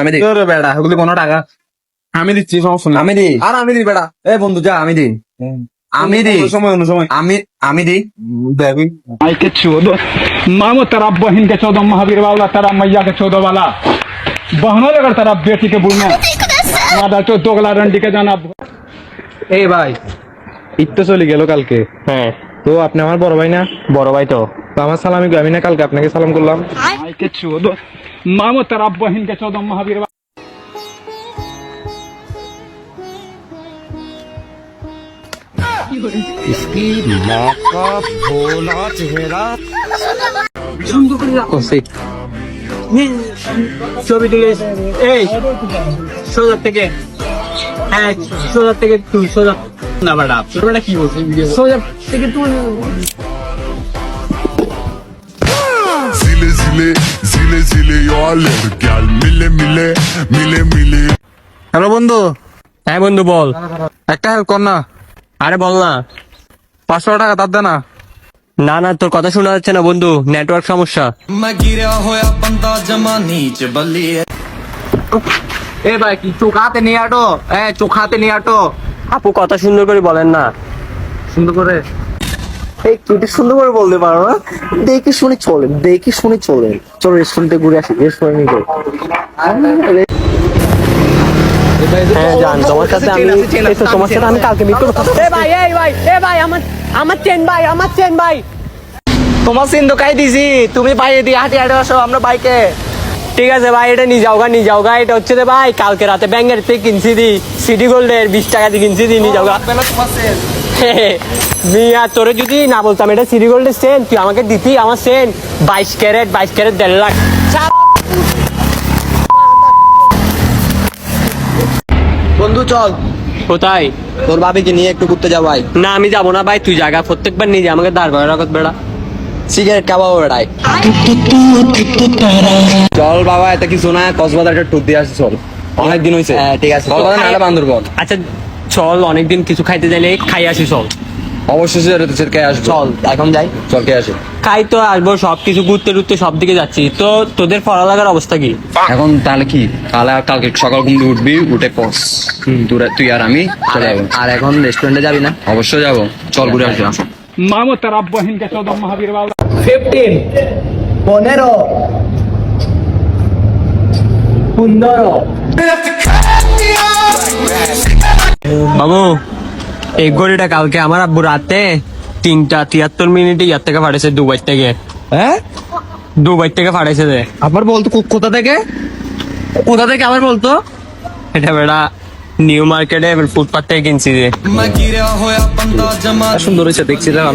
আমি দিই। বেড়া ওগুলি টাকা। আমি দিচ্ছি সমস্যা আমি দিই। আর আমি দিই বেড়া। এ বন্ধু যা আমি দিই। আমি দিই। সময় আমি আমি দিই। দেখি মাইকে চোদ। মামো তারা বহিনকে চোদ মহাবীর বাউলা তারা মাইয়াকে চোদ বালা। বহনো তারা বেটিকে বুলনা দাদা চোদ দোগলা রন্ডিকে জানা এই ভাই ইত্তে চলে গেল কালকে। হ্যাঁ। তো আপনি আমার বড় ভাই না? বড় ভাই তো। আমার সালামি গো, আমি না কালকে আপনাকে সালাম করলাম आई के चौदह मामो तेरा बहन के चौदह महावीर वाला ছবি তুলে এই সোজা থেকে হ্যাঁ সোজা থেকে তুই সোজা না বাড়া ছোটবেলা কি বলছিস সোজা থেকে তুই zile zile zile yaller gel mile mile mile mile. Hello বন্ধু। হ্যাঁ বন্ধু বল। একটা হেল্প কর না। আরে বল না। পাঁচশো টাকা তার দে না। না না তোর কথা শোনা যাচ্ছে না বন্ধু। নেটওয়ার্ক সমস্যা। এ ভাই কি চোখাতে নিয়ে আটো? হ্যাঁ চোখাতে নিয়ে আটো। আপু কথা সুন্দর করে বলেন না। সুন্দর করে? এই সুন্দর করে বলতে পারো না। দেখে শুনে চলেন দেখে শুনে চলেন চলো রেস্টুরেন্টে ঘুরে আসি রেস্টুরেন্টে ঘুরে হ্যাঁ জান তোমার সাথে আমি এই তো তোমার সাথে আমি কালকে মিট করব। এ ভাই এই ভাই এ ভাই আমার আমার চেন ভাই আমার চেন ভাই। তোমার সিন তো কাই দিছি তুমি বাইরে দিয়ে হাঁটি হাঁটে আসো আমরা বাইকে। ঠিক আছে ভাই এটা নিয়ে যাওগা নিয়ে যাওগা এটা হচ্ছে রে ভাই কালকে রাতে ব্যাঙ্গের থেকে কিনছি দি সিটি গোল্ডের বিশ টাকা দিয়ে কিনছি দি নিয়ে যাওগা মিয়া তোরে যদি না বলতাম এটা সিটি গোল্ডের সেন তুই আমাকে দিতি আমার সেন বাইশ ক্যারেট বাইশ ক্যারেট দেড় লাখ। বন্ধু চল। কোথায়? তোর ভাবিকে নিয়ে একটু ঘুরতে যাও ভাই। না আমি যাব না ভাই। তুই জায়গা প্রত্যেকবার নিয়ে যা আমাকে দাঁড় করা রাখত বেড়া। সিগারেট খাওয়াবো বেড়াই চল বাবা এটা কিছু না কক্সবাজার একটা ট্যুর দিয়ে আসি চল। অনেক দিন হয়েছে হ্যাঁ, ঠিক আছে। কক্সবাজার নাহলে বান্দরবন। আচ্ছা চল অনেকদিন কিছু খাইতে চাইলে খাই আসি চল। অবশেষে ঋতুসের কে আসবে? চল এখন যাই। চল কে আসে? খাই তো আসব সব কিছু ঘুরতে ঘুরতে সব দিকে যাচ্ছি। তো তোদের পড়ালেখার অবস্থা কি? এখন তাহলে কি? তাহলে কালকে সকাল ঘুম উঠবি উঠে পস দূরে তুই আর আমি চলে যাব। আর এখন রেস্টুরেন্টে যাবি না? অবশ্যই যাব। চল ঘুরে আসবি মামো তার আব্বা হিনকে চৌদ্দ মহাবীর বাবা ফিফটিন পনেরো পনেরো। বাবু এই ঘড়িটা কালকে আমার আব্বু রাতে তিনটা তিয়াত্তর মিনিটে ইয়ার থেকে ফাটাইছে দুবাই থেকে। হ্যাঁ? দুবাই থেকে ফাটাইছে রে আবার বলতো কোথা থেকে? কোথা থেকে আবার বলতো? এটা বেড়া নিউ মার্কেটে ফুটপাথ থেকে কিনছি রে সুন্দর হয়েছে দেখছিলাম